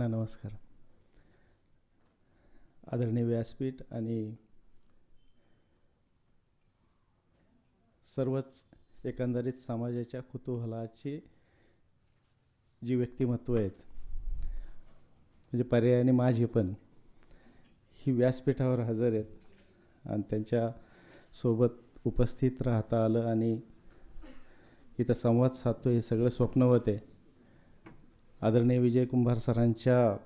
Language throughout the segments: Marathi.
सर्वांना नमस्कार. आदरणीय व्यासपीठ आणि सर्वच एकंदरीत समाजाच्या कुतूहलाची जी व्यक्तिमत्व आहेत म्हणजे पर्यायाने माझे पण ही व्यासपीठावर हजर आहेत आणि त्यांच्यासोबत उपस्थित राहता आलं आणि इथं संवाद साधतो हे सगळं स्वप्न होते आदरणीय विजय कुंभार सरांच्या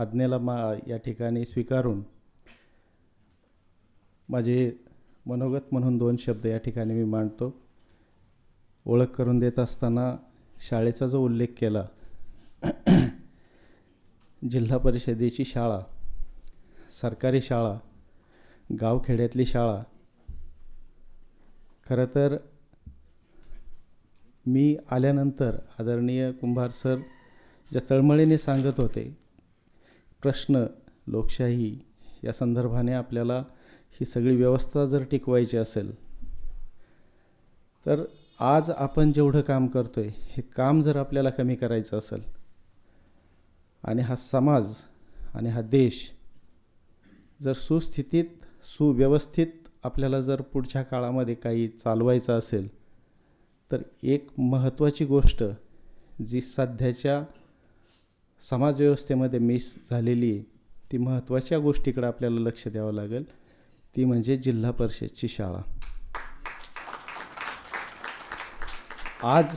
आज्ञेला मा या ठिकाणी स्वीकारून माझे मनोगत म्हणून दोन शब्द या ठिकाणी मी मांडतो. ओळख करून देत असताना शाळेचा जो उल्लेख केला जिल्हा परिषदेची शाळा सरकारी शाळा गावखेड्यातली शाळा खरं तर मी आल्यानंतर आदरणीय कुंभार सर ज्या तळमळीने सांगत होते प्रश्न लोकशाही या संदर्भाने आपल्याला ही सगळी व्यवस्था जर टिकवायची असेल तर आज आपण जेवढं काम करतो आहे हे काम जर आपल्याला कमी करायचं असेल आणि हा समाज आणि हा देश जर सुस्थितीत सुव्यवस्थित आपल्याला जर पुढच्या काळामध्ये काही चालवायचं असेल तर एक महत्त्वाची गोष्ट जी सध्याच्या समाजव्यवस्थेमध्ये मिस झालेली आहे ती महत्त्वाच्या गोष्टीकडे आपल्याला लक्ष द्यावं लागेल. ती म्हणजे जिल्हा परिषदची शाळा. आज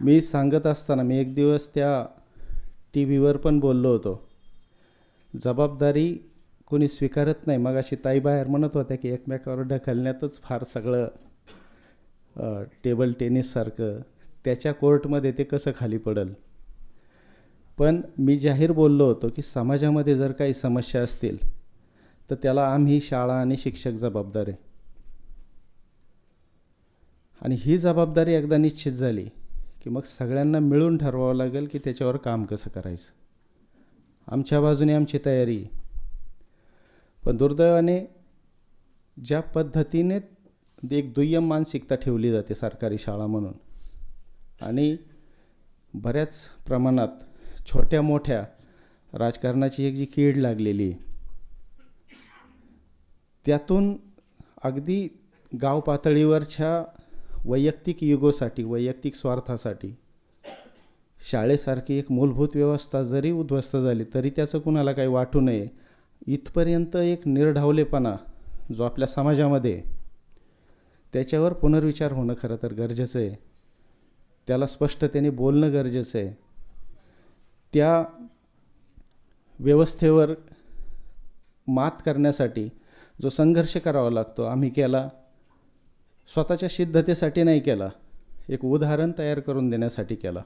मी सांगत असताना मी एक दिवस त्या टी व्हीवर पण बोललो होतो. जबाबदारी कोणी स्वीकारत नाही. मग अशी ताई बाहेर म्हणत होत्या की एकमेकावर ढकलण्यातच फार सगळं टेबल टेनिससारखं त्याच्या कोर्टमध्ये ते कसं खाली पडेल? पण मी जाहीर बोललो होतो की समाजामध्ये जर काही समस्या असतील तर त्याला आम्ही शाळा आणि शिक्षक जबाबदार आहे. आणि ही जबाबदारी एकदा निश्चित झाली की मग सगळ्यांना मिळून ठरवावं लागेल की त्याच्यावर काम कसं करायचं. आमच्या बाजूने आमची तयारी पण दुर्दैवाने ज्या पद्धतीने एक दुय्यम मानसिकता ठेवली जाते सरकारी शाळा म्हणून आणि बऱ्याच प्रमाणात छोट्या मोठ्या राजकारणाची एक जी कीड लागलेली त्यातून अगदी गाव पातळीवरच्या वैयक्तिक युगोसाठी वैयक्तिक स्वार्थासाठी शाळेसारखी एक मूलभूत व्यवस्था जरी उद्ध्वस्त झाली तरी त्याचं कुणाला काही वाटू नये. इथपर्यंत एक निर्ढावलेपणा जो आपल्या समाजामध्ये त्याच्यावर पुनर्विचार होणं खरं तर गरजेचं आहे. त्याला स्पष्टतेने बोलणं गरजेचं आहे. त्या व्यवस्थेवर मात करण्यासाठी जो संघर्ष करावा लागतो आम्ही केला. स्वतःच्या सिद्धतेसाठी नाही केला. एक उदाहरण तयार करून देण्यासाठी केला.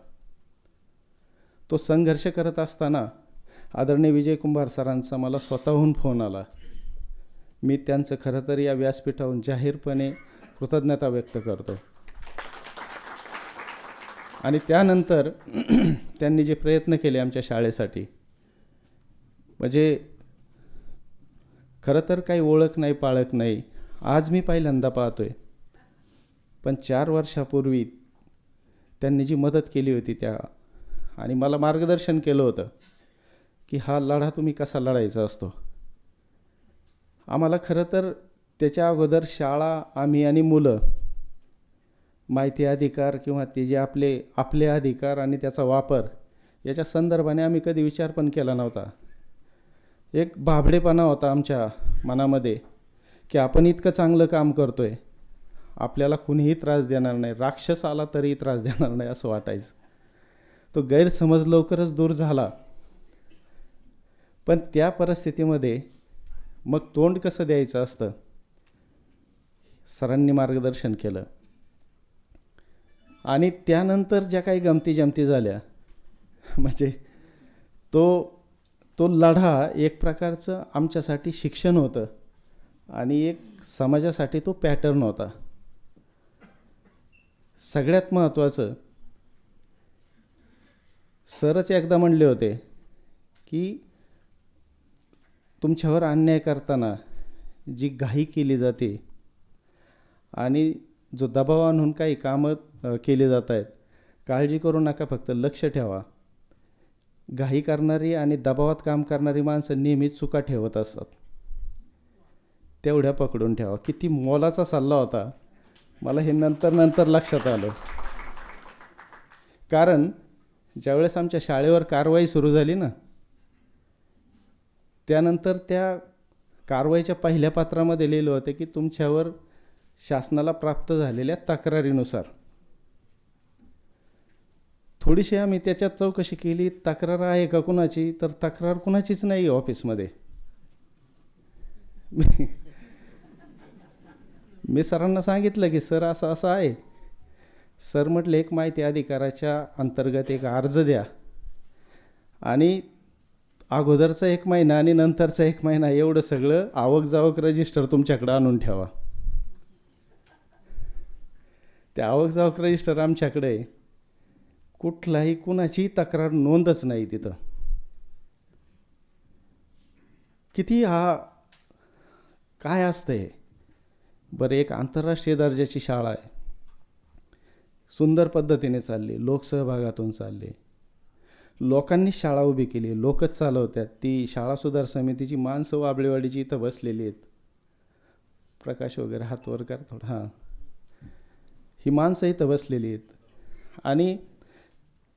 तो संघर्ष करत असताना आदरणीय विजय कुंभार सरांचा मला स्वतःहून फोन आला. मी त्यांचं खरं तर या व्यासपीठाहून जाहीरपणे कृतज्ञता व्यक्त करतो. आणि त्यानंतर त्यांनी जे प्रयत्न केले आमच्या शाळेसाठी म्हणजे खरं तर काही ओळख नाही पाळख नाही आज मी पहिल्यांदा पाहतोय. पण चार वर्षापूर्वी त्यांनी जी मदत केली होती त्या आणि मला मार्गदर्शन केलं होतं की हा लढा तुम्ही कसा लढायचा असतो. आम्हाला खरं तर त्याच्या अगोदर शाळा आम्ही आणि मुलं माहिती अधिकार किंवा ते जे आपले आपले अधिकार आणि त्याचा वापर याच्या संदर्भाने आम्ही कधी विचार पण केला नव्हता. एक भाबडेपणा होता आमच्या मनामध्ये की आपण इतकं चांगलं काम करतो आहे आपल्याला कुणीही त्रास देणार नाही राक्षस आला तरीही त्रास देणार नाही असं वाटायचं. तो गैरसमज लवकरच दूर झाला. पण त्या परिस्थितीमध्ये मग तोंड कसं द्यायचं असतं? सरांनी मार्गदर्शन केलं. आणि त्यानंतर ज्या काही गमती जमती झाल्या म्हणजे तो तो लढा एक प्रकारचं आमच्यासाठी शिक्षण होतं आणि एक समाजासाठी तो पॅटर्न होता. सगळ्यात महत्त्वाचं सरच एकदा म्हणले होते की तुमच्यावर अन्याय करताना जी घाई केली जाते आणि जो दबाव आणून काही कामं केले जात आहेत. काळजी करू नका फक्त लक्ष ठेवा. घाई करणारी आणि दबावात काम करणारी माणसं नेहमीच चुका ठेवत असतात. तेवढ्या पकडून ठेवा. किती मोलाचा सल्ला होता. मला हे नंतर नंतर लक्षात आलं. कारण ज्यावेळेस आमच्या शाळेवर कारवाई सुरू झाली ना त्यानंतर त्या कारवाईच्या पहिल्या पात्रामध्ये लिहिलं होतं की तुमच्यावर शासनाला प्राप्त झालेल्या तक्रारीनुसार थोडीशी आम्ही त्याच्यात चौकशी केली. तक्रार आहे का कुणाची? तर तक्रार कुणाचीच नाही आहे ऑफिसमध्ये. मी- मी सरांना सांगितलं की सर असं असं आहे. सर म्हटलं एक माहिती अधिकाराच्या अंतर्गत एक अर्ज द्या. आणि अगोदरचा एक महिना आणि नंतरचा एक महिना एवढं सगळं आवक जावक रजिस्टर तुमच्याकडं आणून ठेवा. ते आवक जावक रजिस्टर आमच्याकडे आहे. कुठलाही कुणाची तक्रार नोंदच नाही तिथं. किती हा काय असतंय? बरं एक आंतरराष्ट्रीय दर्जाची शाळा आहे. सुंदर पद्धतीने चालली लोकसहभागातून चालली. लोकांनी शाळा उभी केली लोकच चालवतात ती शाळा सुधार समितीची माणसं वाबळेवाडीची इथं बसलेली आहेत. प्रकाश वगैरे हात वर कर थोडा हां. ही माणसं इथं बसलेली आहेत. आणि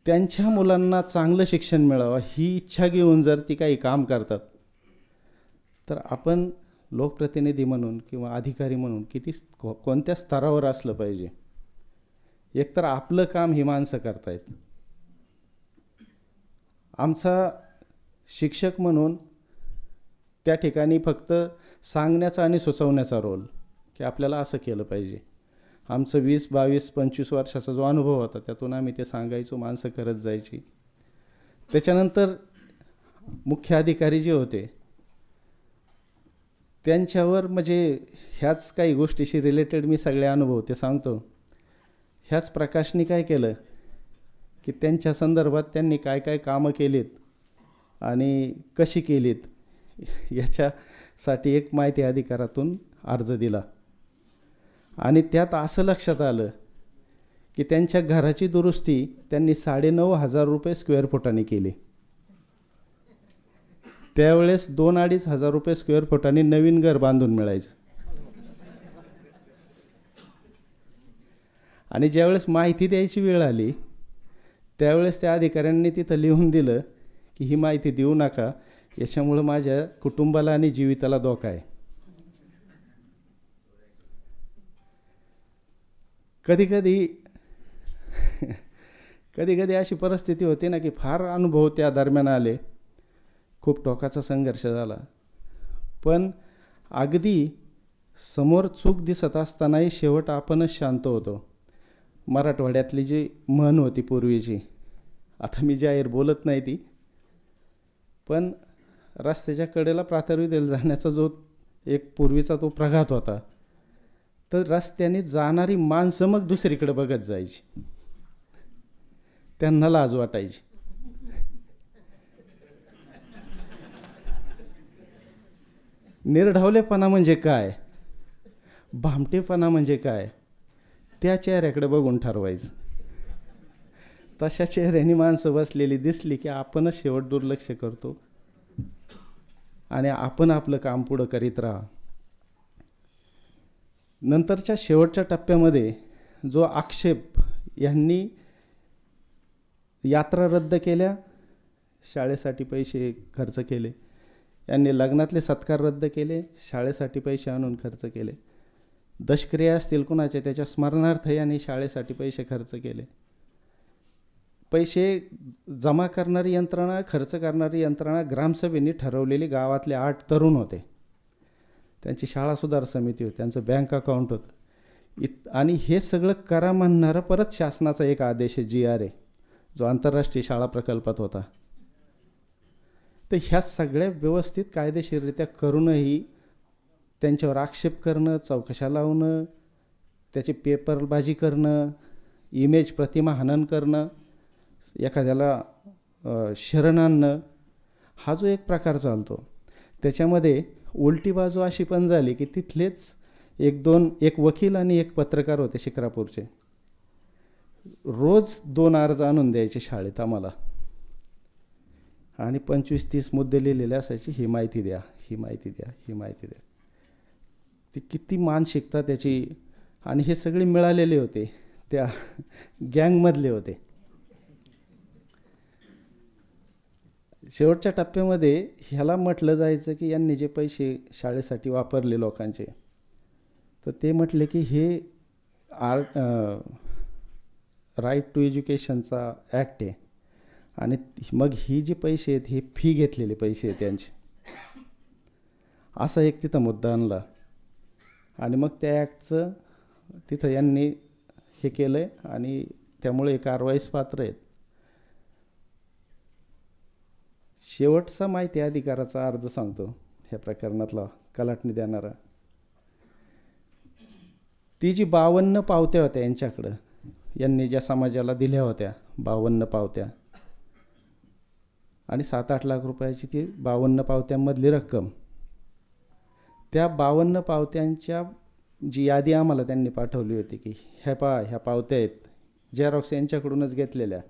त्यांच्या मुलांना चांगलं शिक्षण मिळावं ही इच्छा घेऊन जर ती काही काम करतात तर आपण लोकप्रतिनिधी म्हणून किंवा अधिकारी म्हणून किती कोणत्या स्तरावर असलं पाहिजे? एकतर आपलं काम ही माणसं करतायत. आमचा शिक्षक म्हणून त्या ठिकाणी फक्त सांगण्याचा आणि सुचवण्याचा रोल की आपल्याला असं केलं पाहिजे. आमचं वीस बावीस पंचवीस वर्षाचा जो अनुभव होता त्यातून आम्ही ते सांगायचो माणसं करत जायची. त्याच्यानंतर मुख्य अधिकारी जे होते त्यांच्यावर म्हणजे ह्याच काही गोष्टीशी रिलेटेड मी सगळे अनुभव ते सांगतो. ह्याच प्रकाशनी काय केलं की त्यांच्या संदर्भात त्यांनी काय काय कामं केलीत आणि कशी केलीत याच्यासाठी एक माहिती अधिकारातून अर्ज दिला. आणि त्यात असं लक्षात आलं की त्यांच्या घराची दुरुस्ती त्यांनी साडेनऊ हजार रुपये स्क्वेअर फुटाने केली. त्यावेळेस दोन अडीच हजार रुपये स्क्वेअर फुटाने नवीन घर बांधून मिळायचं. आणि ज्यावेळेस माहिती द्यायची वेळ आली त्यावेळेस त्या अधिकाऱ्यांनी तिथं लिहून दिलं की ही माहिती देऊ नका याच्यामुळं माझ्या कुटुंबाला आणि जीविताला धोका आहे. कधीकधी कधीकधी अशी परिस्थिती होती ना की फार अनुभव त्या दरम्यान आले. खूप टोकाचा संघर्ष झाला. पण अगदी समोर चूक दिसत असतानाही शेवट आपणच शांत होतो. मराठवाड्यातली जी म्हण होती पूर्वीची आता मी जाहीर बोलत नाही ती पण रस्त्याच्या कडेला प्रातर्विदेला जाण्याचा जो एक पूर्वीचा तो प्रघात होता. तर रस्त्याने जाणारी माणसं मग दुसरीकडे बघत जायची. त्यांना लाज वाटायची. निर्ढावलेपणा म्हणजे काय? भामटेपणा म्हणजे काय? त्या चेहऱ्याकडे बघून ठरवायचं. तशा चेहऱ्याने माणसं बसलेली दिसली की आपणच शेवट दुर्लक्ष करतो. आणि आपण आपलं काम पुढं करीत राहा. नंतरच्या शेवटच्या टप्प्यामध्ये जो आक्षेप यांनी यात्रा रद्द केल्या शाळेसाठी पैसे खर्च केले. यांनी लग्नातले सत्कार रद्द केले शाळेसाठी पैसे आणून खर्च केले. दशक्रिया असतील कुणाचे त्याच्या स्मरणार्थ यांनी शाळेसाठी पैसे खर्च केले. पैसे जमा करणारी यंत्रणा खर्च करणारी यंत्रणा ग्रामसभेने ठरवलेली गावातले आठ तरुण होते. त्यांची शाळा सुधार समिती होती त्यांचं बँक अकाउंट होतं. इत आणि हे सगळं करा म्हणणारा परत शासनाचा एक आदेश आहे जी आर ए जो आंतरराष्ट्रीय शाळा प्रकल्पात होता. तर ह्या सगळ्या व्यवस्थित कायदेशीररित्या करूनही त्यांच्यावर आक्षेप करणं चौकशा लावणं त्याची पेपरबाजी करणं इमेज प्रतिमा हनन करणं एखाद्याला शरण आणणं हा जो एक प्रकार चालतो त्याच्यामध्ये उलटी बाजू अशी पण झाली की तिथलेच एक दोन एक वकील आणि एक पत्रकार होते शिक्रापूरचे रोज दोन अर्ज आणून द्यायचे शाळेत आम्हाला. आणि पंचवीस तीस मुद्दे लिहिलेले असायचे ही माहिती द्या ही माहिती द्या ही माहिती द्या. ती किती मान शिकतात त्याची आणि हे सगळे मिळालेले होते त्या गँगमधले होते. शेवटच्या टप्प्यामध्ये ह्याला म्हटलं जायचं की यांनी जे पैसे शाळेसाठी वापरले लोकांचे तर ते म्हटले की हे आर राईट टू एज्युकेशनचा ॲक्ट आहे. आणि मग ही जे पैसे आहेत हे फी घेतलेले पैसे आहेत त्यांचे असा एक तिथं मुद्दा आणला. आणि मग त्या ॲक्टचं तिथं यांनी हे केलं आहे आणि त्यामुळे कारवाईस पात्र आहेत. शेवटचा माहिती अधिकाराचा अर्ज सांगतो. ह्या प्रकरणातला कलाटणी देणारा. ती जी बावन्न पावत्या होत्या यांच्याकडं यांनी ज्या समाजाला दिल्या होत्या बावन्न पावत्या आणि सात आठ लाख रुपयाची ती बावन्न पावत्यांमधली रक्कम त्या बावन्न पावत्यांच्या जी यादी आम्हाला त्यांनी पाठवली होती की ह्या पा ह्या पावत्या आहेत. झेरॉक्स यांच्याकडूनच घेतलेल्या.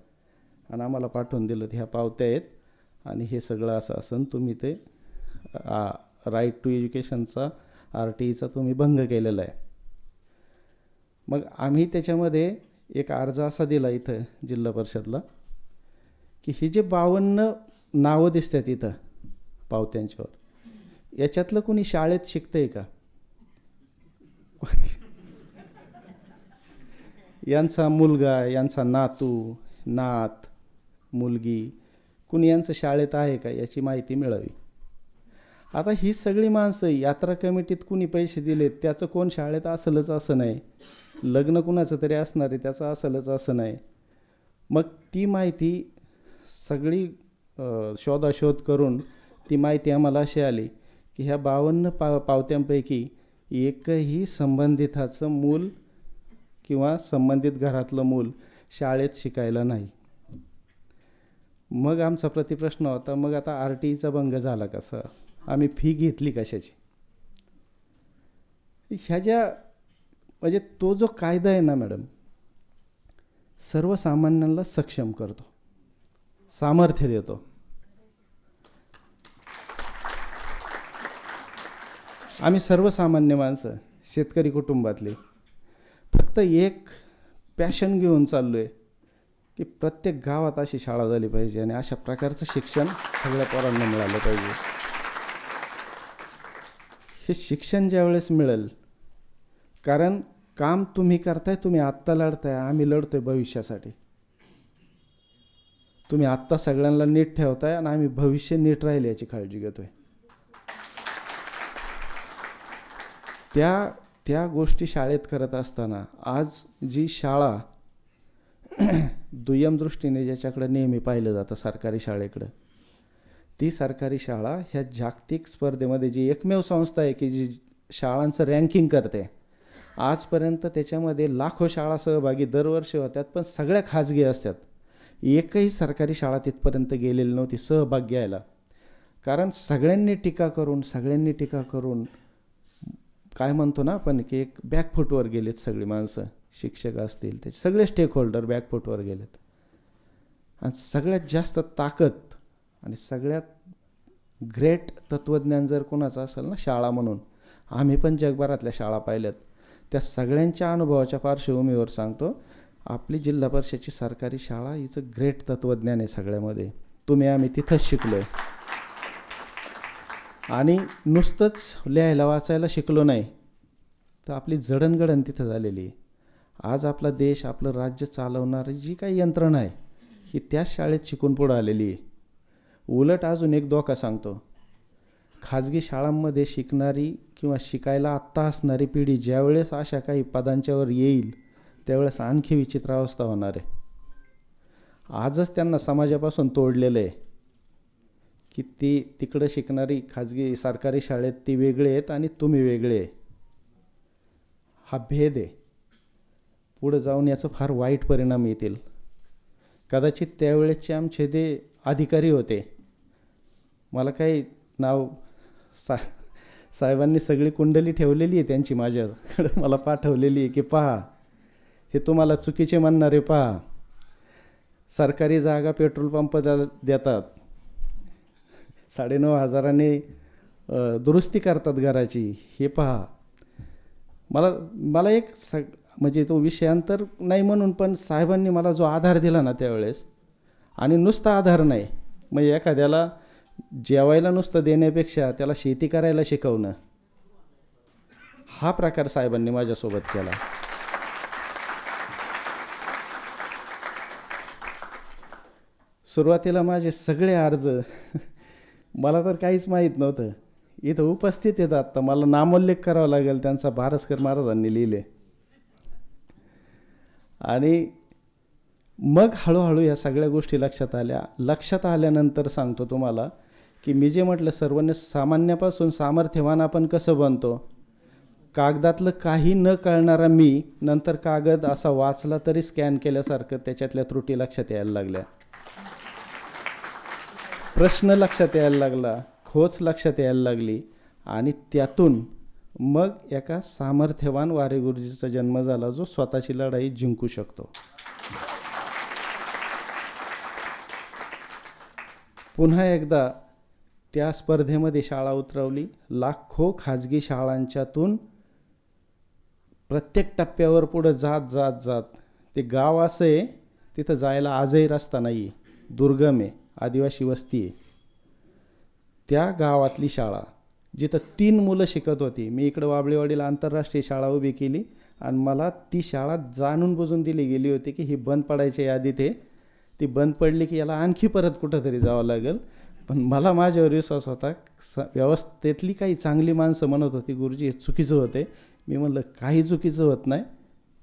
आणि आम्हाला पाठवून दिलं ह्या पावत्या आहेत. आणि हे सगळं असं असून तुम्ही ते राईट टू एज्युकेशनचा आर टी ईचा तुम्ही भंग केलेला आहे. मग आम्ही त्याच्यामध्ये एक अर्ज असा दिला इथं जिल्हा परिषदला की ही जे बावन्न नावं दिसतात इथं पावत्यांच्यावर याच्यातलं कोणी शाळेत शिकतंय का? यांचा मुलगा यांचा नातू नात मुलगी कुणी यांचं शाळेत आहे का याची माहिती मिळावी? आता ही सगळी माणसं यात्रा कमिटीत कुणी पैसे दिलेत त्याचं कोण शाळेत असलंच असं नाही. लग्न कुणाचं तरी असणार आहे त्याचं असलंच असं नाही. मग ती माहिती सगळी शोधाशोध करून ती माहिती आम्हाला अशी आली की ह्या बावन्न पा पावत्यांपैकी एकही संबंधिताचं मूल किंवा संबंधित घरातलं मूल शाळेत शिकायला नाही. मग आमचा प्रतिप्रश्न होता मग आता आर टी ईचा भंग झाला कसा? आम्ही फी घेतली कशाची? ह्या ज्या म्हणजे तो जो कायदा आहे ना मॅडम सर्वसामान्यांना सक्षम करतो सामर्थ्य देतो. आम्ही सर्वसामान्य माणसं शेतकरी कुटुंबातले फक्त एक पॅशन घेऊन चाललो आहे की प्रत्येक गावात अशी शाळा झाली पाहिजे आणि अशा प्रकारचं शिक्षण सगळ्या पोरांना मिळालं पाहिजे. हे शिक्षण ज्यावेळेस मिळेल कारण काम तुम्ही करताय तुम्ही आत्ता लढताय आम्ही लढतोय भविष्यासाठी. तुम्ही आत्ता सगळ्यांना नीट ठेवताय आणि आम्ही भविष्य नीट राहील याची काळजी घेतोय. त्या त्या गोष्टी शाळेत करत असताना आज जी शाळा दुय्यम दृष्टीने ज्याच्याकडं नेहमी पाहिलं जातं सरकारी शाळेकडं ती सरकारी शाळा ह्या जागतिक स्पर्धेमध्ये जी एकमेव संस्था आहे की जी शाळांचं रँकिंग करते आजपर्यंत त्याच्यामध्ये लाखो शाळा सहभागी दरवर्षी होत्यात पण सगळ्या खाजगी असतात. एकही सरकारी शाळा तिथपर्यंत गेलेली नव्हती सहभाग घ्यायला. कारण सगळ्यांनी टीका करून सगळ्यांनी टीका करून काय म्हणतो ना आपण की एक बॅकफुटवर गेलेत सगळी माणसं. शिक्षक असतील ते सगळे स्टेक होल्डर बॅकफुटवर गेलेत. आणि सगळ्यात जास्त ताकद आणि सगळ्यात ग्रेट तत्त्वज्ञान जर कोणाचं असेल ना शाळा म्हणून आम्ही पण जगभरातल्या शाळा पाहिल्यात. त्या सगळ्यांच्या अनुभवाच्या पार्श्वभूमीवर सांगतो आपली जिल्हा परिषदेची सरकारी शाळा हिचं ग्रेट तत्त्वज्ञान आहे सगळ्यामध्ये. तुम्ही आम्ही तिथंच शिकलो आहे आणि नुसतंच लिहायला वाचायला शिकलो नाही तर आपली जडणघडण तिथं झालेली आहे. आज आपला देश आपलं राज्य चालवणारी जी काही यंत्रणा आहे ही त्याच शाळेत शिकून पुढं आलेली आहे. उलट अजून एक धोका सांगतो. खाजगी शाळांमध्ये शिकणारी किंवा शिकायला आत्ता असणारी पिढी ज्यावेळेस अशा काही पदांच्यावर येईल त्यावेळेस आणखी विचित्र अवस्था होणार आहे. आजच त्यांना समाजापासून तोडलेलं आहे की ती तिकडं शिकणारी खाजगी सरकारी शाळेत ती वेगळे आहेत आणि तुम्ही वेगळे आहे. हा भेद आहे. पुढं जाऊन याचा फार वाईट परिणाम येतील. कदाचित त्यावेळेसचे आमचे ते अधिकारी होते मला काही नाव सा साहेबांनी सगळी कुंडली ठेवलेली आहे त्यांची माझ्याकडं. मला पाठवलेली आहे की पहा हे तुम्हाला चुकीचे म्हणणारे पहा. सरकारी जागा पेट्रोल पंप देतात. साडेनऊ हजाराने दुरुस्ती करतात घराची. हे पहा. मला मला एक सग म्हणजे तो विषयांतर नाही म्हणून पण साहेबांनी मला जो आधार दिला ना त्यावेळेस आणि नुसता आधार नाही म्हणजे एखाद्याला जेवायला नुसतं देण्यापेक्षा त्याला शेती करायला शिकवणं हा प्रकार साहेबांनी माझ्यासोबत केला. सुरुवातीला माझे सगळे अर्ज मला तर काहीच माहीत नव्हतं. इथं उपस्थित येतात तर मला नामोल्लेख करावा लागेल त्यांचा भारस्कर महाराजांनी लिहिले. आणि मग हळूहळू या सगळ्या गोष्टी लक्षात आल्या. लक्षात आल्यानंतर सांगतो तुम्हाला की मी जे म्हटलं सर्वांनी सामान्यापासून सामर्थ्यवान आपण कसं बनतो? कागदातलं काही न कळणारा मी नंतर कागद असा वाचला तरी स्कॅन केल्यासारखं त्याच्यातल्या त्रुटी लक्षात यायला लागल्या. प्रश्न लक्षात यायला लागला खोच लक्षात यायला लागली आणि त्यातून मग एका सामर्थ्यवान वारे गुरुजीचा जन्म झाला जो स्वतःची लढाई जिंकू शकतो. पुन्हा एकदा त्या स्पर्धेमध्ये शाळा उतरवली. लाखो खाजगी शाळांच्यातून प्रत्येक टप्प्यावर पुढं जात जात जात. ते गाव असं आहे तिथं जायला आजही रस्ता नाही आहे. दुर्गम आहे आदिवासी वस्ती आहे. त्या गावातली शाळा जिथं तीन मुलं शिकत होती. मी इकडं वाबळेवाडीला आंतरराष्ट्रीय शाळा उभी केली आणि मला ती शाळा जाणून बुजून दिली गेली होती की ही बंद पडायच्या यादीत आहे. ती बंद पडली की याला आणखी परत कुठंतरी जावं लागेल. पण मला माझ्यावर विश्वास होता स व्यवस्थेतली काही चांगली माणसं म्हणत होती गुरुजी हे चुकीचं होते मी म्हणलं काही चुकीचं होत नाही.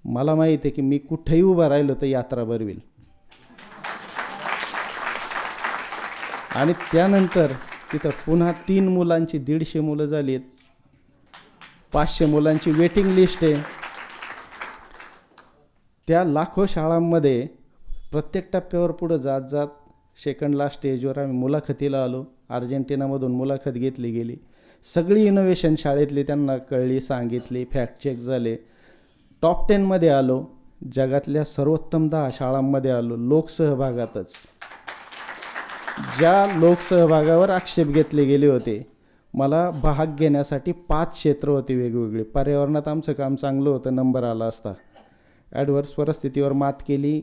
मला माहीत आहे की मी कुठेही उभं राहिलो तर यात्रा भरवील आणि त्यानंतर तिथं पुन्हा तीन मुलांची दीडशे मुलं झाली आहेत पाचशे मुलांची वेटिंग लिस्ट आहे. त्या लाखो शाळांमध्ये प्रत्येक टप्प्यावर पुढं जात जात सेकंडला स्टेजवर आम्ही मुलाखतीला आलो. अर्जेंटिनामधून मुलाखत घेतली गेली. सगळी इनोव्हेशन शाळेतली त्यांना कळली सांगितली फॅक्ट चेक झाले. टॉप टेनमध्ये आलो. जगातल्या सर्वोत्तम दहा शाळांमध्ये आलो. लोकसहभागातच. ज्या लोकसहभागावर आक्षेप घेतले गेले होते मला भाग घेण्यासाठी पाच क्षेत्र होती वेगवेगळी. पर्यावरणात आमचं काम चांगलं होतं नंबर आला असता. ॲडव्हर्स परिस्थितीवर मात केली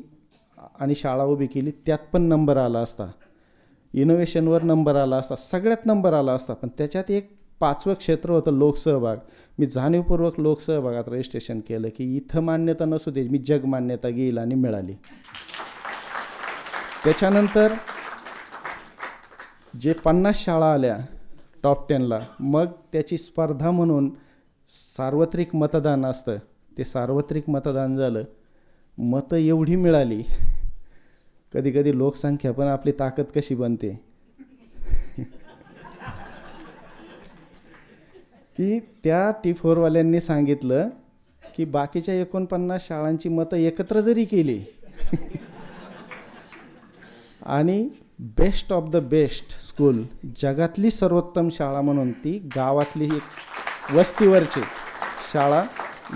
आणि शाळा उभी केली त्यात पण नंबर आला असता. इनोव्हेशनवर नंबर आला असता सगळ्यात नंबर आला असता पण त्याच्यात एक पाचवं क्षेत्र होतं लोकसहभाग मी जाणीवपूर्वक लोकसहभागात रजिस्ट्रेशन केलं की इथं मान्यता नसू दे मी जग मान्यता घेईल आणि मिळाली. त्याच्यानंतर जे पन्नास शाळा आल्या टॉप टेनला मग त्याची स्पर्धा म्हणून सार्वत्रिक मतदान असतं. ते सार्वत्रिक मतदान झालं. मतं एवढी मिळाली. कधी कधी लोकसंख्या पण आपली ताकद कशी बनते? की त्या टी फोरवाल्यांनी सांगितलं की बाकीच्या एकोणपन्नास शाळांची मतं एकत्र जरी केली आणि best of the best school जगातली सर्वोत्तम शाळा म्हणून ती गावातली एक वस्तीवरची शाळा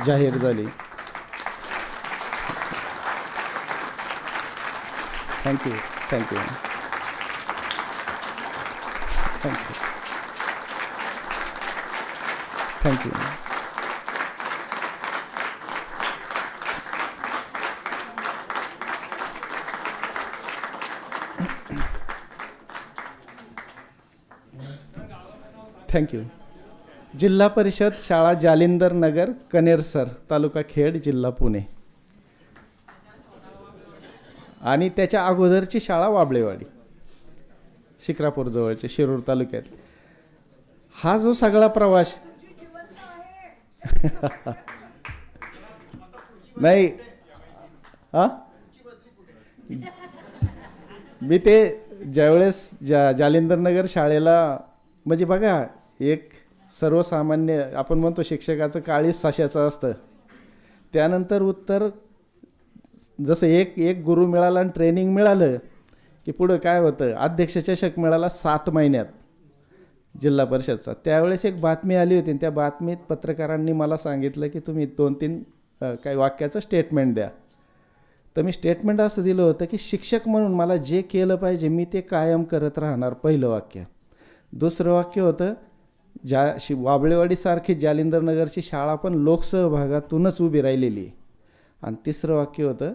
जाहीर झाली. Thank you thank you thank you thank you thank you जिल्हा परिषद शाळा जालिंदर नगर कनेरसर तालुका खेड जिल्हा पुणे. आणि त्याच्या अगोदरची शाळा वाबळेवाडी शिक्रापूर जवळचे शिरूर तालुक्यात. हा जो सगळा प्रवास नाही. हा मी ते ज्यावेळेस जा जालिंदर नगर शाळेला म्हणजे बघा एक सर्वसामान्य आपण म्हणतो शिक्षकाचं काळीच साशाचं असतं. त्यानंतर उत्तर जसं एक एक गुरु मिळाला आणि ट्रेनिंग मिळालं की पुढं काय होतं? अध्यक्ष चषक मिळाला सात महिन्यात जिल्हा परिषदचा. त्यावेळेस एक बातमी आली होती त्या बातमीत पत्रकारांनी मला सांगितलं की तुम्ही दोन तीन काही वाक्याचं स्टेटमेंट द्या. तर मी स्टेटमेंट असं दिलं होतं की शिक्षक म्हणून मला जे केलं पाहिजे मी ते कायम करत राहणार पहिलं वाक्य. दुसरं वाक्य होतं ज्या शि वाबळेवाडीसारखी जालिंदरनगरची शाळा पण लोकसहभागातूनच उभी राहिलेली आहे. आणि तिसरं वाक्य होतं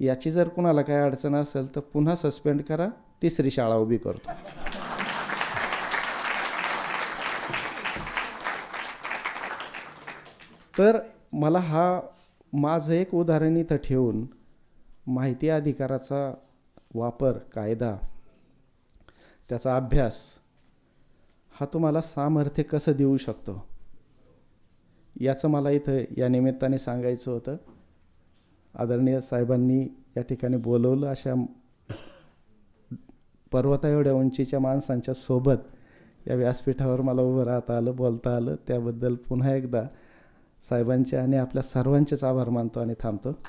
याची जर कुणाला काय अडचण असेल तर पुन्हा सस्पेंड करा तिसरी शाळा उभी करतो. तर मला हा माझं एक उदाहरण इथं ठेवून माहिती अधिकाराचा वापर कायदा त्याचा अभ्यास हा तुम्हाला सामर्थ्य कसं देऊ शकतो? याचं मला इथं या निमित्ताने सांगायचं होतं. आदरणीय साहेबांनी या ठिकाणी बोलवलं अशा पर्वता एवढ्या उंचीच्या माणसांच्या सोबत या व्यासपीठावर मला उभं राहता आलं बोलता आलं. त्याबद्दल पुन्हा एकदा साहेबांचे आणि आपल्या सर्वांचेच आभार मानतो आणि थांबतो.